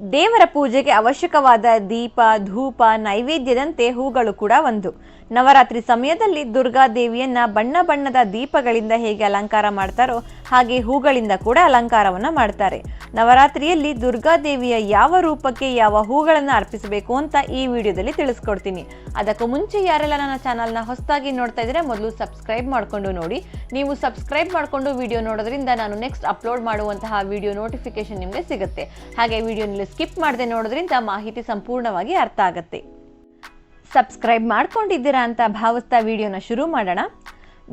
ದೇವರ ಪೂಜೆಗೆ ಅವಶ್ಯಕವಾದ ದೀಪ ಧೂಪ ನೈವೇದ್ಯದಂತೆ ಹೂಗಳು ಕೂಡ ಒಂದು. ನವರಾತ್ರಿ ಸಮಯದಲ್ಲಿ ದುರ್ಗಾ ದೇವಿಯನ್ನ ಬಣ್ಣ ಬಣ್ಣದ ದೀಪಗಳಿಂದ ಹೇಗೆ ಅಲಂಕಾರ ಮಾಡ್ತಾರೋ ಹಾಗೆ ಹೂಗಳಿಂದ ಕೂಡ ಅಲಂಕಾರವನ್ನ ಮಾಡ್ತಾರೆ. ನವರಾತ್ರಿಯಲ್ಲಿ ದುರ್ಗಾ ದೇವಿಯ ಯಾವ ರೂಪಕ್ಕೆ ಯಾವ ಹೂಗಳನ್ನು ಅರ್ಪಿಸಬೇಕು ಅಂತ ಈ ವಿಡಿಯೋದಲ್ಲಿ ತಿಳಿಸ್ಕೊಡ್ತೀನಿ. ಅದಕ್ಕೂ ಮುಂಚೆ ಯಾರೆಲ್ಲ ನನ್ನ ಚಾನಲ್ನ ಹೊಸದಾಗಿ ನೋಡ್ತಾ ಇದ್ರೆ ಮೊದಲು ಸಬ್ಸ್ಕ್ರೈಬ್ ಮಾಡಿಕೊಂಡು ನೋಡಿ. ನೀವು ಸಬ್ಸ್ಕ್ರೈಬ್ ಮಾಡಿಕೊಂಡು ವಿಡಿಯೋ ನೋಡೋದ್ರಿಂದ ನಾನು ನೆಕ್ಸ್ಟ್ ಅಪ್ಲೋಡ್ ಮಾಡುವಂತಹ ವಿಡಿಯೋ ನೋಟಿಫಿಕೇಶನ್ ನಿಮಗೆ ಸಿಗುತ್ತೆ. ಹಾಗೆ ವಿಡಿಯೋನಲ್ಲಿ ಸ್ಕಿಪ್ ಮಾಡದೆ ನೋಡೋದ್ರಿಂದ ಮಾಹಿತಿ ಸಂಪೂರ್ಣವಾಗಿ ಅರ್ಥ ಆಗುತ್ತೆ. ಸಬ್ಸ್ಕ್ರೈಬ್ ಮಾಡ್ಕೊಂಡಿದ್ದೀರಾ ಅಂತ ಭಾವಿಸ್ತಾ ವಿಡಿಯೋನ ಶುರು ಮಾಡೋಣ.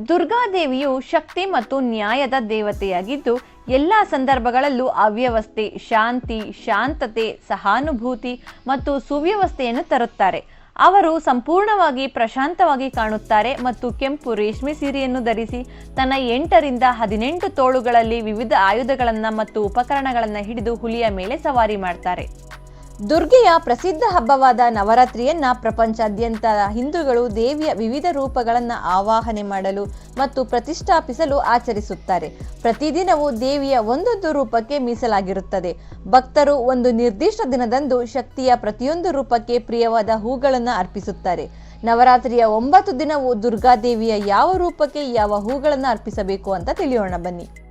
ದುರ್ಗಾದೇವಿಯು ಶಕ್ತಿ ಮತ್ತು ನ್ಯಾಯದ ದೇವತೆಯಾಗಿದ್ದು, ಎಲ್ಲ ಸಂದರ್ಭಗಳಲ್ಲೂ ಅವ್ಯವಸ್ಥೆ, ಶಾಂತಿ, ಶಾಂತತೆ, ಸಹಾನುಭೂತಿ ಮತ್ತು ಸುವ್ಯವಸ್ಥೆಯನ್ನು ತರುತ್ತಾರೆ. ಅವರು ಸಂಪೂರ್ಣವಾಗಿ ಪ್ರಶಾಂತವಾಗಿ ಕಾಣುತ್ತಾರೆ ಮತ್ತು ಕೆಂಪು ರೇಷ್ಮೆ ಸೀರೆಯನ್ನು ಧರಿಸಿ ತನ್ನ ಎಂಟರಿಂದ ಹದಿನೆಂಟು ತೋಳುಗಳಲ್ಲಿ ವಿವಿಧ ಆಯುಧಗಳನ್ನು ಮತ್ತು ಉಪಕರಣಗಳನ್ನು ಹಿಡಿದು ಹುಲಿಯ ಮೇಲೆ ಸವಾರಿ ಮಾಡ್ತಾರೆ. ದುರ್ಗೆಯ ಪ್ರಸಿದ್ಧ ಹಬ್ಬವಾದ ನವರಾತ್ರಿಯನ್ನ ಪ್ರಪಂಚಾದ್ಯಂತ ಹಿಂದೂಗಳು ದೇವಿಯ ವಿವಿಧ ರೂಪಗಳನ್ನು ಆವಾಹನೆ ಮಾಡಲು ಮತ್ತು ಪ್ರತಿಷ್ಠಾಪಿಸಲು ಆಚರಿಸುತ್ತಾರೆ. ಪ್ರತಿದಿನವೂ ದೇವಿಯ ಒಂದೊಂದು ರೂಪಕ್ಕೆ ಮೀಸಲಾಗಿರುತ್ತದೆ. ಭಕ್ತರು ಒಂದು ನಿರ್ದಿಷ್ಟ ದಿನದಂದು ಶಕ್ತಿಯ ಪ್ರತಿಯೊಂದು ರೂಪಕ್ಕೆ ಪ್ರಿಯವಾದ ಹೂಗಳನ್ನು ಅರ್ಪಿಸುತ್ತಾರೆ. ನವರಾತ್ರಿಯ ಒಂಬತ್ತು ದಿನವೂ ದುರ್ಗಾದೇವಿಯ ಯಾವ ರೂಪಕ್ಕೆ ಯಾವ ಹೂಗಳನ್ನು ಅರ್ಪಿಸಬೇಕು ಅಂತ ತಿಳಿಯೋಣ ಬನ್ನಿ.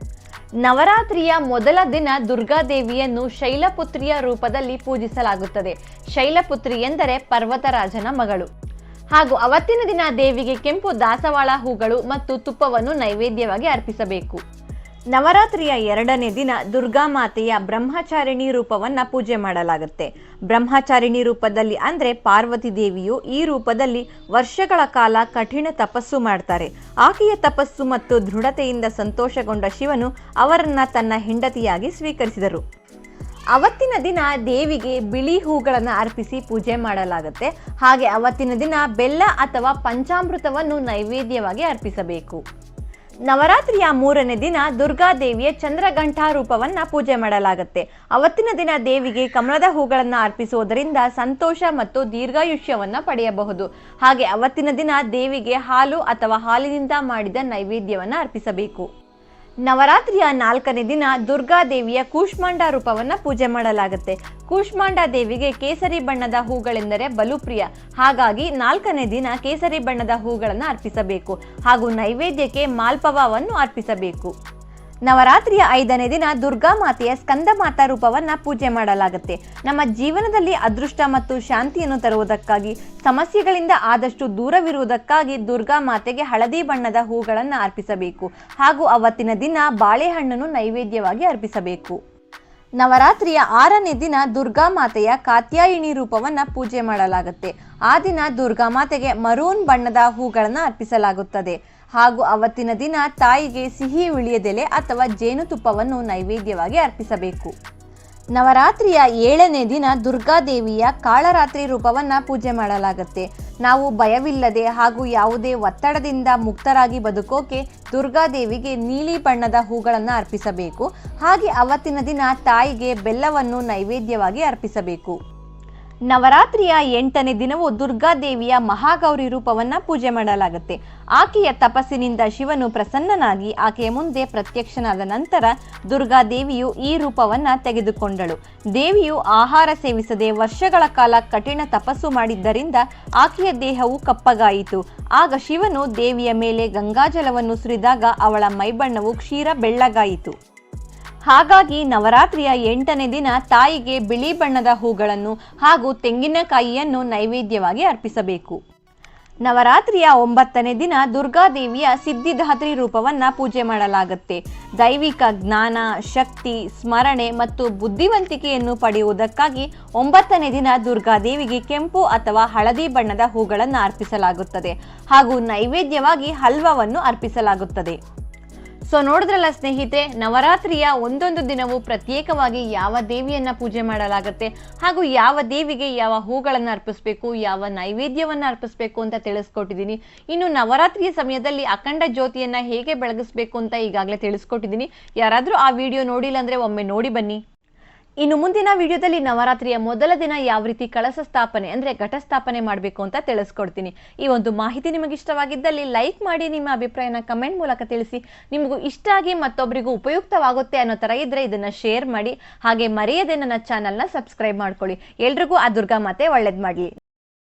ನವರಾತ್ರಿಯ ಮೊದಲ ದಿನ ದುರ್ಗಾದೇವಿಯನ್ನು ಶೈಲಪುತ್ರಿಯ ರೂಪದಲ್ಲಿ ಪೂಜಿಸಲಾಗುತ್ತದೆ. ಶೈಲಪುತ್ರಿ ಎಂದರೆ ಪರ್ವತರಾಜನ ಮಗಳು. ಹಾಗೂ ಅವತ್ತಿನ ದಿನ ದೇವಿಗೆ ಕೆಂಪು ದಾಸವಾಳ ಹೂಗಳು ಮತ್ತು ತುಪ್ಪವನ್ನು ನೈವೇದ್ಯವಾಗಿ ಅರ್ಪಿಸಬೇಕು. ನವರಾತ್ರಿಯ ಎರಡನೇ ದಿನ ದುರ್ಗಾ ಮಾತೆಯ ಬ್ರಹ್ಮಚಾರಿಣಿ ರೂಪವನ್ನ ಪೂಜೆ ಮಾಡಲಾಗುತ್ತೆ. ಬ್ರಹ್ಮಚಾರಿಣಿ ರೂಪದಲ್ಲಿ ಅಂದ್ರೆ ಪಾರ್ವತಿ ದೇವಿಯು ಈ ರೂಪದಲ್ಲಿ ವರ್ಷಗಳ ಕಾಲ ಕಠಿಣ ತಪಸ್ಸು ಮಾಡ್ತಾರೆ. ಆಕೆಯ ತಪಸ್ಸು ಮತ್ತು ದೃಢತೆಯಿಂದ ಸಂತೋಷಗೊಂಡ ಶಿವನು ಅವರನ್ನ ತನ್ನ ಹೆಂಡತಿಯಾಗಿ ಸ್ವೀಕರಿಸಿದರು. ಅವತ್ತಿನ ದಿನ ದೇವಿಗೆ ಬಿಳಿ ಹೂಗಳನ್ನು ಅರ್ಪಿಸಿ ಪೂಜೆ ಮಾಡಲಾಗುತ್ತೆ. ಹಾಗೆ ಅವತ್ತಿನ ದಿನ ಬೆಲ್ಲ ಅಥವಾ ಪಂಚಾಮೃತವನ್ನು ನೈವೇದ್ಯವಾಗಿ ಅರ್ಪಿಸಬೇಕು. ನವರಾತ್ರಿಯ ಮೂರನೇ ದಿನ ದುರ್ಗಾದೇವಿಯ ಚಂದ್ರಘಂಟಾ ರೂಪವನ್ನ ಪೂಜೆ ಮಾಡಲಾಗುತ್ತೆ. ಅವತ್ತಿನ ದಿನ ದೇವಿಗೆ ಕಮಲದ ಹೂಗಳನ್ನು ಅರ್ಪಿಸುವುದರಿಂದ ಸಂತೋಷ ಮತ್ತು ದೀರ್ಘಾಯುಷ್ಯವನ್ನ ಪಡೆಯಬಹುದು. ಹಾಗೆ ಅವತ್ತಿನ ದಿನ ದೇವಿಗೆ ಹಾಲು ಅಥವಾ ಹಾಲಿನಿಂದ ಮಾಡಿದ ನೈವೇದ್ಯವನ್ನ ಅರ್ಪಿಸಬೇಕು. ನವರಾತ್ರಿಯ ನಾಲ್ಕನೇ ದಿನ ದುರ್ಗಾದೇವಿಯ ಕೂಷ್ಮಾಂಡ ರೂಪವನ್ನ ಪೂಜೆ ಮಾಡಲಾಗುತ್ತೆ. ಕೂಷ್ಮಾಂಡ ದೇವಿಗೆ ಕೇಸರಿ ಬಣ್ಣದ ಹೂಗಳೆಂದರೆ ಬಲು ಪ್ರಿಯ ಹಾಗಾಗಿ ನಾಲ್ಕನೇ ದಿನ ಕೇಸರಿ ಬಣ್ಣದ ಹೂಗಳನ್ನು ಅರ್ಪಿಸಬೇಕು ಹಾಗೂ ನೈವೇದ್ಯಕ್ಕೆ ಮಾಲ್ಪವವನ್ನು ಅರ್ಪಿಸಬೇಕು. ನವರಾತ್ರಿಯ ಐದನೇ ದಿನ ದುರ್ಗಾ ಮಾತೆಯ ಸ್ಕಂದ ಮಾತಾ ರೂಪವನ್ನ ಪೂಜೆ ಮಾಡಲಾಗುತ್ತೆ. ನಮ್ಮ ಜೀವನದಲ್ಲಿ ಅದೃಷ್ಟ ಮತ್ತು ಶಾಂತಿಯನ್ನು ತರುವುದಕ್ಕಾಗಿ, ಸಮಸ್ಯೆಗಳಿಂದ ಆದಷ್ಟು ದೂರವಿರುವುದಕ್ಕಾಗಿ ದುರ್ಗಾ ಮಾತೆಗೆ ಹಳದಿ ಬಣ್ಣದ ಹೂಗಳನ್ನು ಅರ್ಪಿಸಬೇಕು. ಹಾಗೂ ಅವತ್ತಿನ ದಿನ ಬಾಳೆಹಣ್ಣನ್ನು ನೈವೇದ್ಯವಾಗಿ ಅರ್ಪಿಸಬೇಕು. ನವರಾತ್ರಿಯ ಆರನೇ ದಿನ ದುರ್ಗಾ ಮಾತೆಯ ಕಾತ್ಯಾಯಿಣಿ ರೂಪವನ್ನ ಪೂಜೆ ಮಾಡಲಾಗುತ್ತೆ. ಆ ದಿನ ದುರ್ಗಾ ಮಾತೆಗೆ ಮರೂನ್ ಬಣ್ಣದ ಹೂಗಳನ್ನು ಅರ್ಪಿಸಲಾಗುತ್ತದೆ. ಹಾಗೂ ಅವತ್ತಿನ ದಿನ ತಾಯಿಗೆ ಸಿಹಿ ಉಳಿಯದೆಲೆ ಅಥವಾ ಜೇನುತುಪ್ಪವನ್ನು ನೈವೇದ್ಯವಾಗಿ ಅರ್ಪಿಸಬೇಕು. ನವರಾತ್ರಿಯ ಏಳನೇ ದಿನ ದುರ್ಗಾದೇವಿಯ ಕಾಳರಾತ್ರಿ ರೂಪವನ್ನ ಪೂಜೆ ಮಾಡಲಾಗುತ್ತೆ. ನಾವು ಭಯವಿಲ್ಲದೆ ಹಾಗೂ ಯಾವುದೇ ಒತ್ತಡದಿಂದ ಮುಕ್ತರಾಗಿ ಬದುಕೋಕೆ ದುರ್ಗಾದೇವಿಗೆ ನೀಲಿ ಬಣ್ಣದ ಹೂಗಳನ್ನು ಅರ್ಪಿಸಬೇಕು. ಹಾಗೆ ಅವತ್ತಿನ ದಿನ ತಾಯಿಗೆ ಬೆಲ್ಲವನ್ನು ನೈವೇದ್ಯವಾಗಿ ಅರ್ಪಿಸಬೇಕು. ನವರಾತ್ರಿಯ ಎಂಟನೇ ದಿನವು ದುರ್ಗಾದೇವಿಯ ಮಹಾಗೌರಿ ರೂಪವನ್ನ ಪೂಜೆ ಮಾಡಲಾಗುತ್ತೆ. ಆಕೆಯ ತಪಸ್ಸಿನಿಂದ ಶಿವನು ಪ್ರಸನ್ನನಾಗಿ ಆಕೆಯ ಮುಂದೆ ಪ್ರತ್ಯಕ್ಷನಾದ ನಂತರ ದುರ್ಗಾದೇವಿಯು ಈ ರೂಪವನ್ನ ತೆಗೆದುಕೊಂಡಳು. ದೇವಿಯು ಆಹಾರ ಸೇವಿಸದೆ ವರ್ಷಗಳ ಕಾಲ ಕಠಿಣ ತಪಸ್ಸು ಮಾಡಿದ್ದರಿಂದ ಆಕೆಯ ದೇಹವು ಕಪ್ಪಗಾಯಿತು. ಆಗ ಶಿವನು ದೇವಿಯ ಮೇಲೆ ಗಂಗಾಜಲವನ್ನು ಸುರಿದಾಗ ಅವಳ ಮೈಬಣ್ಣವು ಕ್ಷೀರ ಬೆಳ್ಳಗಾಯಿತು. ಹಾಗಾಗಿ ನವರಾತ್ರಿಯ ಎಂಟನೇ ದಿನ ತಾಯಿಗೆ ಬಿಳಿ ಬಣ್ಣದ ಹೂಗಳನ್ನು ಹಾಗೂ ತೆಂಗಿನಕಾಯಿಯನ್ನು ನೈವೇದ್ಯವಾಗಿ ಅರ್ಪಿಸಬೇಕು. ನವರಾತ್ರಿಯ ಒಂಬತ್ತನೇ ದಿನ ದುರ್ಗಾದೇವಿಯ ಸಿದ್ಧಿದಾತ್ರಿ ರೂಪವನ್ನ ಪೂಜೆ ಮಾಡಲಾಗುತ್ತೆ. ದೈವಿಕ ಜ್ಞಾನ, ಶಕ್ತಿ, ಸ್ಮರಣೆ ಮತ್ತು ಬುದ್ಧಿವಂತಿಕೆಯನ್ನು ಪಡೆಯುವುದಕ್ಕಾಗಿ ಒಂಬತ್ತನೇ ದಿನ ದುರ್ಗಾದೇವಿಗೆ ಕೆಂಪು ಅಥವಾ ಹಳದಿ ಬಣ್ಣದ ಹೂಗಳನ್ನು ಅರ್ಪಿಸಲಾಗುತ್ತದೆ ಹಾಗೂ ನೈವೇದ್ಯವಾಗಿ ಹಲ್ವವನ್ನು ಅರ್ಪಿಸಲಾಗುತ್ತದೆ. ಸೊ ನೋಡಿದ್ರಲ್ಲ ಸ್ನೇಹಿತರೆ, ನವರಾತ್ರಿಯ ಒಂದೊಂದು ದಿನವೂ ಪ್ರತ್ಯೇಕವಾಗಿ ಯಾವ ದೇವಿಯನ್ನ ಪೂಜೆ ಮಾಡಲಾಗುತ್ತೆ ಹಾಗೂ ಯಾವ ದೇವಿಗೆ ಯಾವ ಹೂಗಳನ್ನು ಅರ್ಪಿಸಬೇಕು, ಯಾವ ನೈವೇದ್ಯವನ್ನ ಅರ್ಪಿಸಬೇಕು ಅಂತ ತಿಳಿಸ್ಕೊಟ್ಟಿದ್ದೀನಿ. ಇನ್ನು ನವರಾತ್ರಿಯ ಸಮಯದಲ್ಲಿ ಅಖಂಡ ಜ್ಯೋತಿಯನ್ನ ಹೇಗೆ ಬೆಳಗಿಸಬೇಕು ಅಂತ ಈಗಾಗಲೇ ತಿಳಿಸ್ಕೊಟ್ಟಿದ್ದೀನಿ. ಯಾರಾದರೂ ಆ ವಿಡಿಯೋ ನೋಡಿಲ್ಲ ಅಂದರೆ ಒಮ್ಮೆ ನೋಡಿ ಬನ್ನಿ. ಇನ್ನು ಮುಂದಿನ ವಿಡಿಯೋದಲ್ಲಿ ನವರಾತ್ರಿಯ ಮೊದಲ ದಿನ ಯಾವ ರೀತಿ ಕಳಸ ಸ್ಥಾಪನೆ ಅಂದ್ರೆ ಘಟಸ್ಥಾಪನೆ ಮಾಡಬೇಕು ಅಂತ ತಿಳಿಸ್ಕೊಡ್ತೀನಿ. ಈ ಒಂದು ಮಾಹಿತಿ ನಿಮಗೆ ಇಷ್ಟವಾಗಿದ್ದಲ್ಲಿ ಲೈಕ್ ಮಾಡಿ, ನಿಮ್ಮ ಅಭಿಪ್ರಾಯನ ಕಮೆಂಟ್ ಮೂಲಕ ತಿಳಿಸಿ. ನಿಮಗೂ ಇಷ್ಟ ಆಗಿ ಮತ್ತೊಬ್ಬರಿಗೂ ಉಪಯುಕ್ತವಾಗುತ್ತೆ ಅನ್ನೋ ತರ ಇದ್ರೆ ಇದನ್ನ ಶೇರ್ ಮಾಡಿ. ಹಾಗೆ ಮರೆಯದೆ ನನ್ನ ಚಾನಲ್ನ ಸಬ್ಸ್ಕ್ರೈಬ್ ಮಾಡ್ಕೊಳ್ಳಿ. ಎಲ್ರಿಗೂ ಆ ದುರ್ಗಾ ಮಾತೆ ಒಳ್ಳೇದ್ ಮಾಡಲಿ.